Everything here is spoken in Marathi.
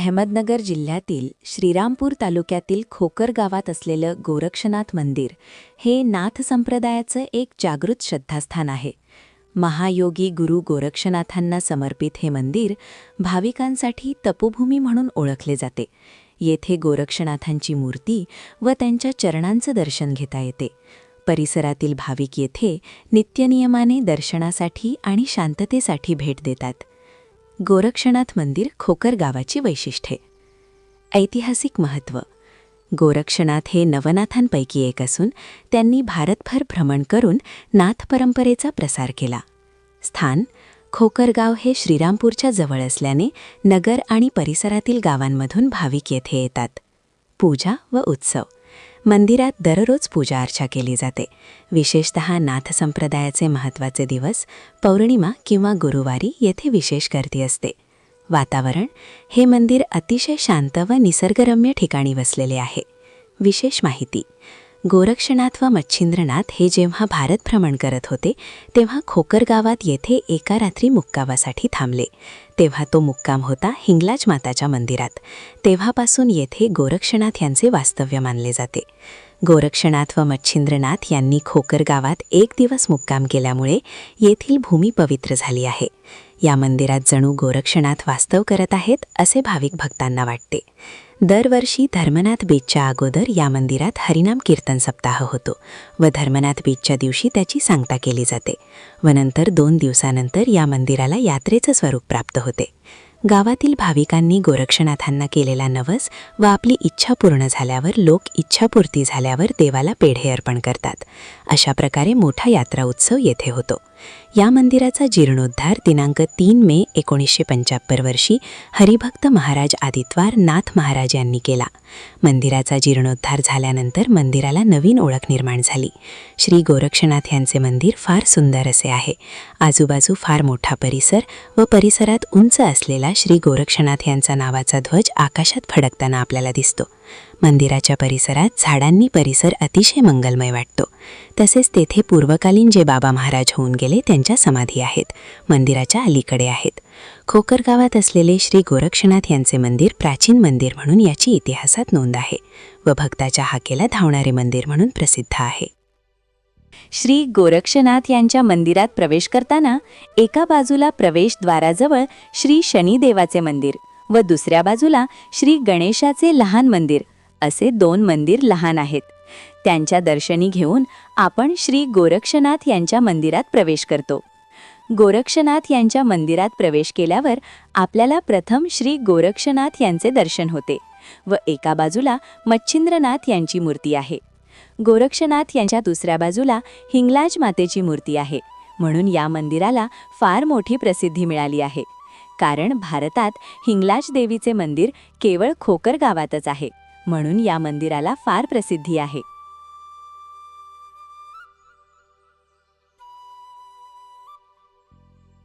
अहमदनगर जिल्ह्यातील श्रीरामपूर तालुक्यातील खोकर गावात असलेलं गोरक्षनाथ मंदिर हे नाथ संप्रदायाचं एक जागृत श्रद्धास्थान आहे. महायोगी गुरु गोरक्षनाथांना समर्पित हे मंदिर भाविकांसाठी तपोभूमी म्हणून ओळखले जाते. येथे गोरक्षनाथांची मूर्ती व त्यांच्या चरणांचं दर्शन घेता येते. परिसरातील भाविक येथे नित्यनियमाने दर्शनासाठी आणि शांततेसाठी भेट देतात. गोरक्षनाथ मंदिर खोकर गावाची वैशिष्ट्ये. ऐतिहासिक महत्त्व गोरक्षनाथ हे नवनाथांपैकी एक असून त्यांनी भारतभर भ्रमण करून नाथ परंपरेचा प्रसार केला. स्थान खोकरगाव हे श्रीरामपूरच्या जवळ असल्याने नगर आणि परिसरातील गावांमधून भाविक येथे येतात. पूजा व उत्सव. मंदिरात दररोज पूजा अर्चा केली जाते. विशेषत नाथ संप्रदायाचे महत्त्वाचे दिवस पौर्णिमा किंवा गुरुवारी येथे विशेष गर्दी असते. वातावरण हे मंदिर अतिशय शांत व निसर्गरम्य ठिकाणी वसलेले आहे. विशेष माहिती गोरक्षनाथ व मच्छिंद्रनाथ हे जेव्हा भारत भ्रमण करत होते तेव्हा खोकर गावात येथे एका रात्री मुक्कामासाठी थांबले. तेव्हा तो मुक्काम होता हिंगलाज माताच्या मंदिरात. तेव्हापासून येथे गोरक्षनाथ यांचे वास्तव्य मानले जाते. गोरक्षनाथ व मच्छिंद्रनाथ यांनी खोकर गावात एक दिवस मुक्काम केल्यामुळे येथील भूमी पवित्र झाली आहे. या मंदिरात जणू गोरक्षनाथ वास्तव करत आहेत असे भाविक भक्तांना वाटते. दरवर्षी धर्मनाथ बीचच्या अगोदर या मंदिरात हरिनाम कीर्तन सप्ताह होतो व धर्मनाथ बीचच्या दिवशी त्याची सांगता केली जाते व नंतर दोन दिवसानंतर या मंदिराला यात्रेचं स्वरूप प्राप्त होते. गावातील भाविकांनी गोरक्षनाथांना केलेला नवस व आपली इच्छा पूर्ण झाल्यावर लोक इच्छापूर्ती झाल्यावर देवाला पेढे अर्पण करतात. अशा प्रकारे मोठा यात्रा उत्सव येथे होतो. या मंदिराचा जीर्णोद्धार दिनांक तीन मे एकोणीसशे पंच्याहत्तर वर्षी हरिभक्त महाराज आदित्वार नाथ महाराज यांनी केला. मंदिराचा जीर्णोद्धार झाल्यानंतर मंदिराला नवीन ओळख निर्माण झाली. श्री गोरक्षनाथ यांचे मंदिर फार सुंदर असे आहे. आजूबाजू फार मोठा परिसर व परिसरात उंच असलेला श्री गोरक्षनाथ यांचा नावाचा ध्वज आकाशात फडकताना आपल्याला दिसतो. मंदिराच्या परिसरात झाडांनी परिसर अतिशय मंगलमय वाटतो. तसेच तेथे पूर्वकालीन जे बाबा महाराज होऊन गेले त्यांच्या समाधी आहेत मंदिराच्या अलीकडे आहेत. खोकर गावात असलेले श्री गोरक्षनाथ यांचे मंदिर प्राचीन मंदिर म्हणून याची इतिहासात नोंद आहे व भक्ताच्या हाकेला धावणारे मंदिर म्हणून प्रसिद्ध आहे. श्री गोरक्षनाथ यांच्या मंदिरात प्रवेश करताना एका बाजूला प्रवेशद्वाराजवळ श्री शनिदेवाचे मंदिर व दुसऱ्या बाजूला श्री गणेशाचे लहान मंदिर असे दोन मंदिर लहान आहेत. त्यांच्या दर्शनी घेऊन आपण श्री गोरक्षनाथ यांच्या मंदिरात प्रवेश करतो. गोरक्षनाथ यांच्या मंदिरात प्रवेश केल्यावर आपल्याला प्रथम श्री गोरक्षनाथ यांचे दर्शन होते व एका बाजूला मच्छिंद्रनाथ यांची मूर्ती आहे. गोरक्षनाथ यांच्या दुसऱ्या बाजूला हिंगलाज मातेची मूर्ती आहे. म्हणून या मंदिराला फार मोठी प्रसिद्धी मिळाली आहे. कारण भारतात हिंगलाज देवीचे मंदिर केवळ खोकर गावातच आहे. म्हणून या मंदिराला फार प्रसिद्धी आहे.